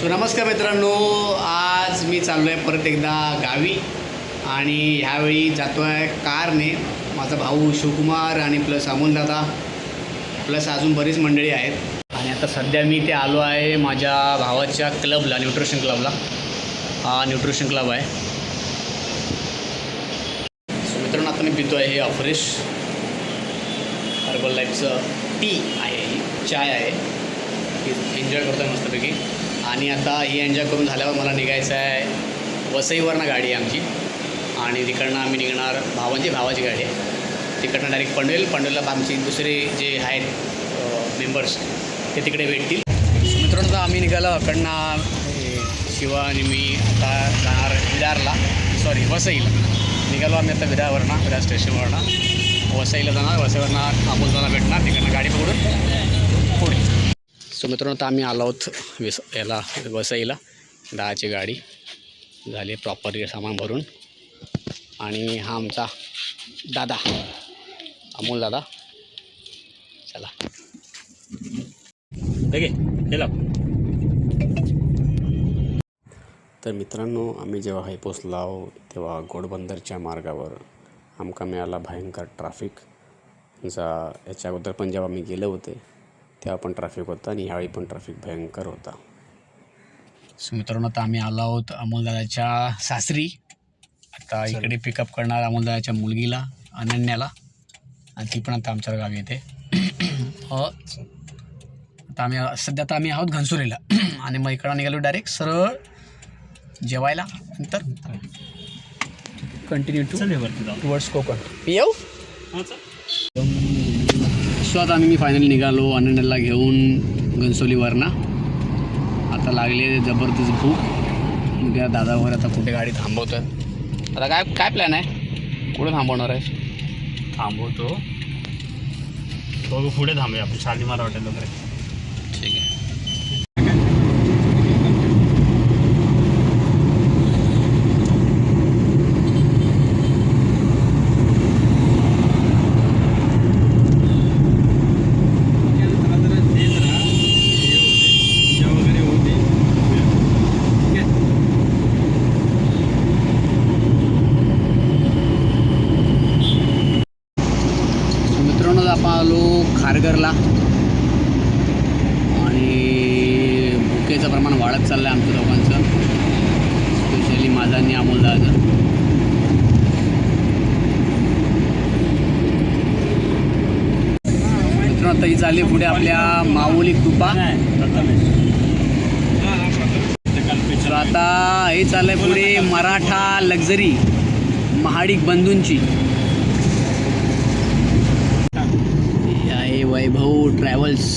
So नमस्कार मित्रांनो आज मी चाललो आहे परत एकदा गावी आणि ह्यावेळी जातो आहे कारने. माझा भाऊ शिवकुमार आणि प्लस अमोलदादा प्लस अजून बरीच मंडळी आहेत. आणि आता सध्या मी ते आलो आहे माझ्या भावाच्या क्लबला न्यूट्रिशन क्लबला. हा न्यूट्रिशन क्लब आहे. सो मित्रांनो आता मी पितो आहे हे अफ्रेश हर्बल लाईफचं टी आहे ही चाय आहे. एन्जॉय करतो आहे मस्तपैकी. आणि आता ही एन्जॉय करून झाल्यावर मला निघायचं आहे वसईवरनं गाडी आहे आमची. आणि तिकडनं आम्ही निघणार भावांची भावाची गाडी आहे. तिकडनं डायरेक्ट पनवेल पनवेलला आमची दुसरे जे आहेत मेंबर्स ते तिकडे भेटतील. मित्रांनो आम्ही निघालो अकडनं शिवा आणि मी आता जाणार विदारला सॉरी वसईला. निघालो आम्ही आता विरारवरनं विरार स्टेशनवरनं वसईला जाणार वसईवरनं अमोलदाला भेटणार तिकडनं गाडी पकडून. सो मित्रांनो आता आम्ही आलो आहोत विस याला वसईला. दहाची गाडी झाली प्रॉपर सामान भरून. आणि हा आमचा दादा अमोल दादा. चला. ओके गेला तर मित्रांनो आम्ही जेव्हा हे पोचलो तेव्हा घोडबंदरच्या मार्गावर आमका मिळाला भयंकर ट्रॅफिक जा याच्या अगोदर पण जेव्हा मी गेले होते तेव्हा पण ट्रॅफिक होता आणि ह्यावेळी पण ट्रॅफिक भयंकर होता. सो मित्रांनो आता आम्ही आलो आहोत अमोलदादाच्या सासरी. आता इकडे पिकअप करणार अमोलदादाच्या मुलगीला अनन्याला. आणि ती पण आता आमच्या गावी येते. अ, आता आम्ही सध्या आता आम्ही आहोत घनसुरीला आणि मग इकडं निघालो डायरेक्ट सरळ जेवायला. नंतर कंटिन्यू टू टुवर्ड्स कोकण येऊ? हा. सो आता आम्ही फायनली निघालो अनन्याला घेऊन घनसोलीवरनं आता लागले जबरदस्त भूक. उद्या दादा वगैरे आता कुठे गाडी थांबवतो आता काय काय प्लॅन आहे? कुठे थांबवणार आहे थांबवतो. बघू पुढे थांबूया आपण शालिमार हॉटेल वगैरे ठीक आहे So मित्रांनो आपण आलो खारघरला आणि भुकेचं प्रमाण वाढत चाललं आहे आमच्या दोघांचं. स्पेशली माझा आणि अमोलदाचं मित्रांनो आता ही चालली पुढे आपल्या माऊली तुपा. आता हे चाललंय पुढे मराठा लक्झरी महाडिक बंधूंची. आहे वैभव ट्रॅव्हल्स.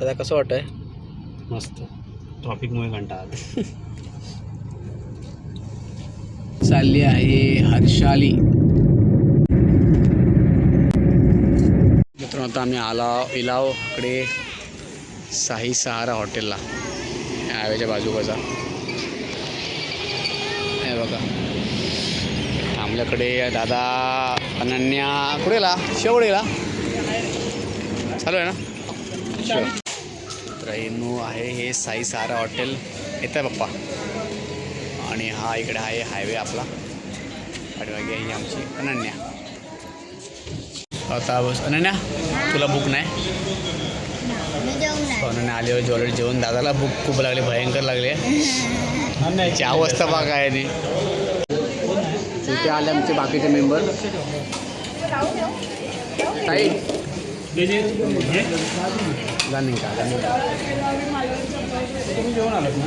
दादा कसं वाटतंय? मस्त. ट्रॉफिकमुळे कंटाळा आला. चालली आहे हर्षाली. मित्रांनो आता आम्ही आला इलावकडे साई सहारा हॉटेलला. हायवेच्या बाजूबाजा हे बघा. आपल्याकडे दादा अनन्या कुठेला शेवडेला चालू आहे ना? त्र्याण्णव आहे हे साई सहारा हॉटेल. येत आहे पप्पा. आणि हा इकडे आहे हायवे आपला. पाठीमागे ही आमची अनन्या. आता बस. अनन्या तुला बुक नाही? अनन्या आल्यावर ज्वेलरी जेवण दादाला बुक खूप लागली भयंकर लागली ची अवस्था बघा काय ती. इथे आले आमचे बाकीचे मेंबर ताई. जाणीन का का तुम्ही जेवण आलात ना?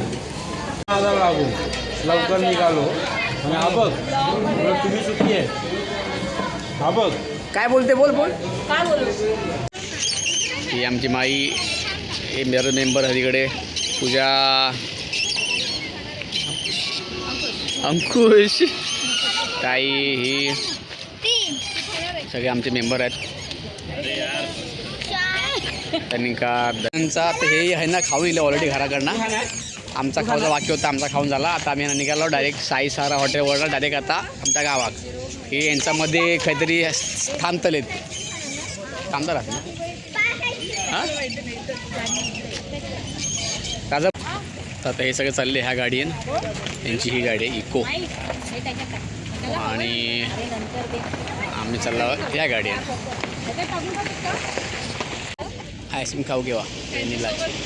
माझा लागू लवकर निघालो. आणि हा बघ तुम्ही सुट्टी आहे. हा बघ. काय बोलते बोल बोल. ही आमची माई हे मेरे मेंबर आहे तिकडे पूजा. अंकुश. ताई ही. सगळे आमचे मेंबर आहेत. त्यांनी का त्यांचा तर हे आहे ना खाऊ दिलं ऑलरेडी घराकडनं. आमचा खाऊचा वाक्य होता आमचा खाऊन झाला. आता आम्ही निघालो डायरेक्ट साई सारा हॉटेलवरला डायरेक्ट आता आमच्या गावात. हे यांच्यामध्ये काहीतरी थांबतलेत थांबता राहत ना तर आता हे सगळे चालले ह्या गाडीन. यांची ही गाडी आहे इको. आणि आम्ही चाललो ह्या या गाडी आईस्क्रीम खाऊ घेवा होते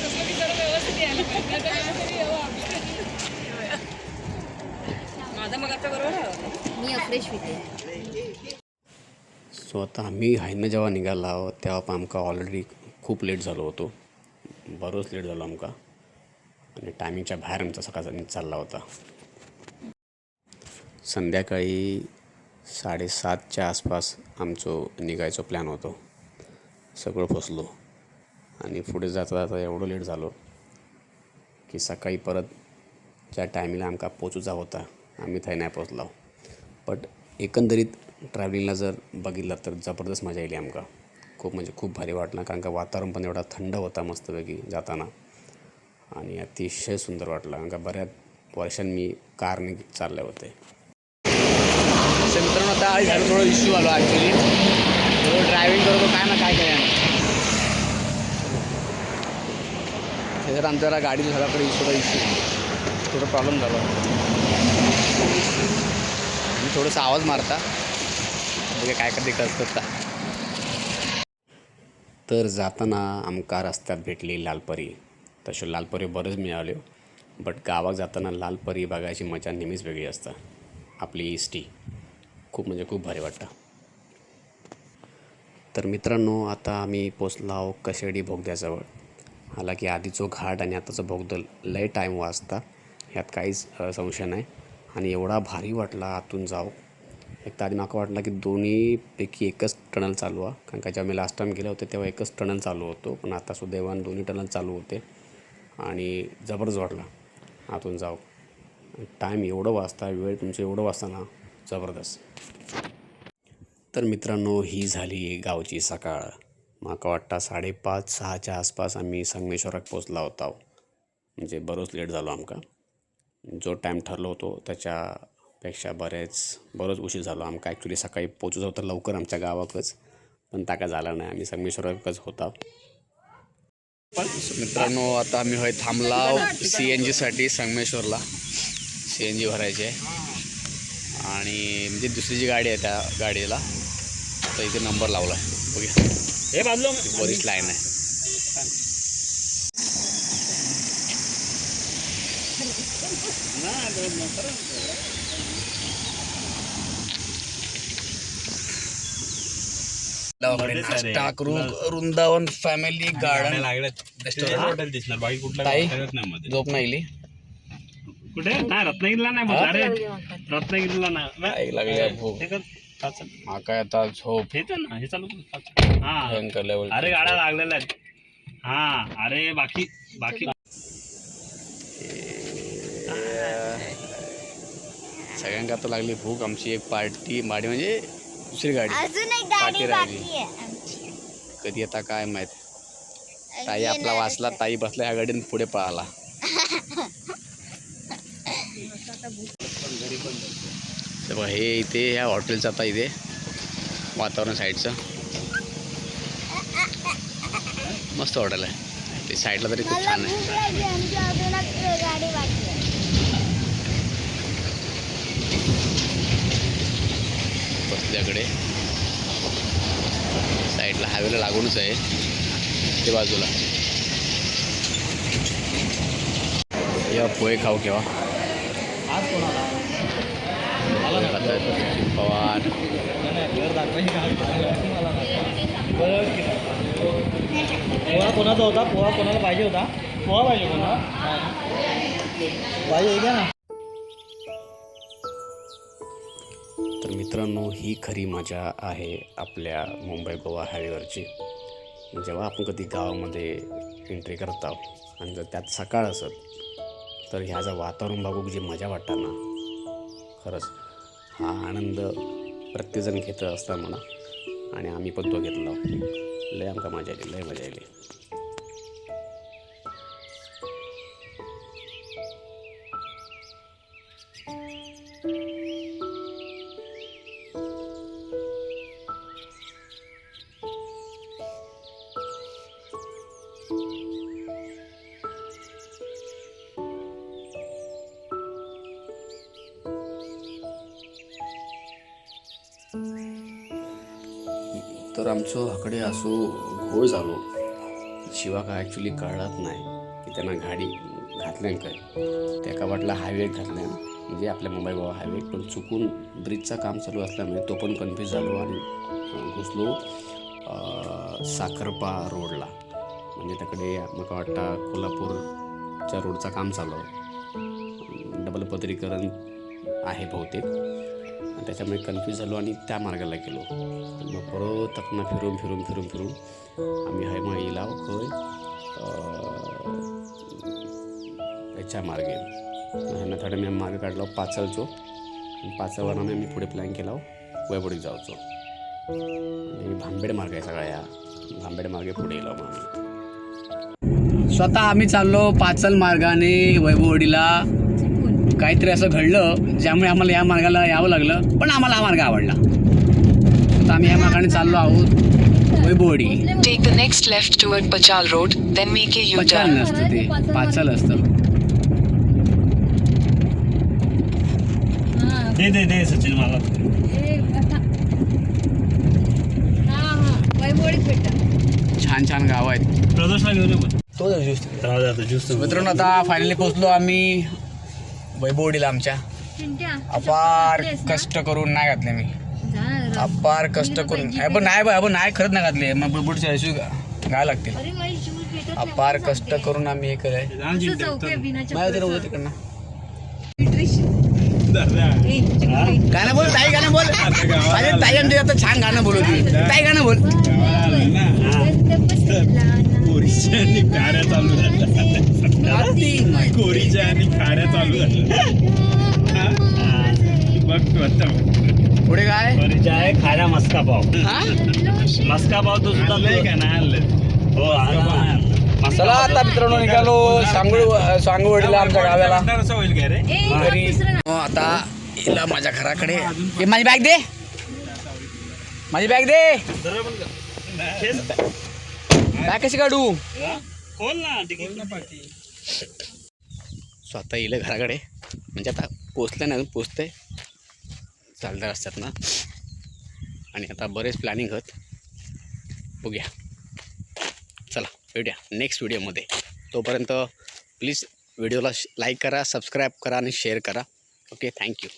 सो आता आम्ही हायनं जेव्हा निघाला आहोत तेव्हा पण आमका ऑलरेडी खूप लेट झालो होतो बरोच लेट झालो आमका आणि टायमिंगच्या बाहेर आमचा सकाळचा नीट चालला होता संध्याकाळी साडेसातच्या आसपास आमचं निघायचं प्लॅन होतो सगळं फसलो आणि पुढे जाता जाता एवढं लेट झालो की सकाळी परत ज्या टायमिंगला आमका पोचूचा होता आम्ही थंय नाही पोचलो बट एकंदरीत ट्रॅव्हलिंगला जर बघितलं तर जबरदस्त मजा येईल आमका. खूप म्हणजे खूप भारी वाटलं कारण का वातावरण पण एवढा थंड होता मस्तपैकी जाताना. आणि अतिशय सुंदर वाटलं कारण का बऱ्याच वर्षांनी मी कारने चालले होते. मित्रांनो आता आज झालं थोडं इश्यू आलो ॲक्च्युली थोडं ड्रायव्हिंग करतो काय ना काय काय हे जर जरा गाडी झाल्याकडे इश्यूला इश्यू थोडं प्रॉब्लेम झाला. मी थोडंसं आवाज मारता. बघा काय करते करतात का तर जाताना आमका रस्त्यात भेटली लालपरी. तसे लालपरी बरेच मिळाले हो. बट गावात जाताना लालपरी बघायची मजा नेहमीच वेगळी असतं. आपली इस्टी खूप म्हणजे खूप भारी वाटतं. तर मित्रांनो आता आम्ही पोचलो आहोत कशेडी आला की आधीचो घाट आणि आताचं बोगदल लय टाईम वाजता ह्यात काहीच संशय नाही. आणि एवढा भारी वाटला आतून जाऊ एक तर आधी माका वाटलं की दोन्हीपैकी एकच टनल चालू आहे. कारण का जेव्हा मी लास्ट टाईम गेले होते तेव्हा एकच टनल चालू होतो. पण आता सुदैवान दोन्ही टनल चालू होते. आणि जबरदस्त वाटला आतून जाऊ टाईम एवढं वाजता वेळ तुमचं एवढं वाजता ना जबरदस्त. तर मित्रांनो ही झाली गावची सकाळ. माका वाटतं साडेपाच सहाच्या आसपास आम्ही संगमेश्वराक पोचला होता. म्हणजे बरोच लेट झालो आमका. जो टाईम ठरलो होतो त्याच्यापेक्षा बरेच बरोच उशीर झालो. आमका ॲक्च्युली सकाळी पोचत होतं लवकर आमच्या गावाकच पण ताका झाला नाही. आम्ही संगमेश्वराकच होता. मित्रांनो आता आम्ही होय थांबला सी एन जीसाठी संगमेश्वरला. सी एन जी भरायची. आहे आणि म्हणजे दुसरी जी गाडी आहे त्या गाडीला तर इथे नंबर लावला. आहे बघूया. हे। बाजलो बरीच लाईन आहे नाश्ता करू Vrindavan family garden restaurant hotel दिसणार बाकी कुठला ताई? हॉटेलच नाही मध्ये। झोप नाही कुठे? नाही रत्नागिरीला नाही बोलला अरे रत्नागिरीला नाही. ऐक लागली भूक। हे माका आता झोप. हे तर ना हे चालू कर, पाच. हा. भयंकर लेवल अरे गाड्या लागलेल्या आहेत. हा अरे बाकी बाकी. सगळ्यांका आता लागली भूक आमची एक पार्टी माडी म्हणजे दुसरी गाडी. अजून एक पाठी गाडी राहिली. बाकी आहे आमची. कधी आता काय माहीत. ताई आपला वाचला ताई बसला ह्या गाडीने पुढे पळाला. तर बघा, हे इथे ह्या हॉटेलचं आता इथे वातावरण साईडचं. मस्त हॉटेल आहे. ते साईडला तरी खूप छान आहे. बसल्याकडे साईडला हायवेला लागूनच आहे. ते बाजूला. या पोहे खाऊ केव्हा? पवार पोहा कोणाचा होता? पोहा कोणाला पाहिजे होता? पोहा पाहिजे कोणाला पाहिजे का ना? तर मित्रांनो ही खरी मजा आहे आपल्या मुंबई गोवा हायवेवरची. जेव्हा आपण कधी गावामध्ये एंट्री करत आहोत आणि जर त्यात सकाळ असत तर ह्याचं वातावरण बघू जी मजा वाटतात ना खरंच. हा आनंद प्रत्येकजण घेत असता म्हणा. आणि आम्ही पण तो घेतला. लय आमकां मजा आली लय मजा आली. तर आमचं हकडे असो घोळ झालो. शिवा काय ॲक्च्युली कळत नाही की त्यांना गाडी घातल्यान काय. त्या वाटला हायवे घातल्यान म्हणजे आपल्या मुंबई गोवा हायवे पण चुकून ब्रिजचं काम चालू असल्यामुळे तो पण कन्फ्यूज झालो आणि घुसलो साखरपा रोडला. म्हणजे त्याकडे मला वाटतं कोल्हापूरच्या रोडचं काम चालू. डबल पत्रीकरण आहे बहुतेक. त्याच्यामुळे कन्फ्यूज झालो आणि त्या मार्गाला गेलो. मग परत तकनं फिरून फिरून फिरून फिरून आम्ही हयमा येयला खंय याच्या मार्गे. ह्यानं थोडे मी मार्ग काढलो पाचलचो. आणि पाचलवर आम्ही आम्ही पुढे प्लॅन केला वयबोडीक जावचो आणि भांबेड मार्ग आहे सगळ्या भांबेड मार्गे पुढे येलो मग आम्ही. स्वतः आम्ही चाललो पाचल मार्गाने वैभवडीला. काहीतरी असं घडलं ज्यामुळे आम्हाला या मार्गाला यावं लागलं पण आम्हाला हा मार्ग आवडला. आता आम्ही या मार्गाने चाललो आहोत Vaibhavwadi. Take the next left toward Pachal Road, then make a Pachal U-turn. नसतं ते पाचल असतं. हा दे दे दे सचिन मला. ए. हा हा छान छान गाव आहेत. प्रदोषला घेऊन ये तो दे ज्यूस मित्रांनो आता फायनली पोहोचलो आम्ही. वैभववाडीला आमच्या अपार? कष्ट करून नाही घातले मी. अपार कष्ट करून पण नाही बा पण नाही खरंच नाही घातले मग लागतील माझी शूज भेटत नाही, अपार कष्ट. करून आम्ही हे चपलाचं. होतं तिकडनं गाणं बोल ताई गाणं बोल माझे ताई आणि ते आता छान गाणं होती. ताई गाणं बोल कोरीच्या आणि खाऱ्या चालू झाल्या. कोरीच्या आणि खाऱ्या चालू झाल्या. बघ तू आता. पुढे काय? कोरीच्या आहे खाऱ्या मस्का पाव. हा? मस्का पाव तो सुद्धा का नाही हो आणलं चला आता मित्रांनो निघालो. सांगू सांगूवडीला आमच्या गावाला. असं होईल काय रे? घरी. हो, आता हिला माझ्या घराकडे. हे माझी बॅग दे. माझी बॅग दे. बॅग कशी काढू? खोल ना तिकीट स्वतः येईल घराकडे. म्हणजे आता पोचलं नाही अजून पोचतंय. चालत्या रस्त्यात ना. आणि आता बरेच प्लॅनिंग होत बघूया. चला भेटूया नेक्स्ट व्हिडिओमध्ये तोपर्यंत प्लीज व्हिडिओला लाईक करा सबस्क्राईब करा आणि शेअर करा. Okay thank you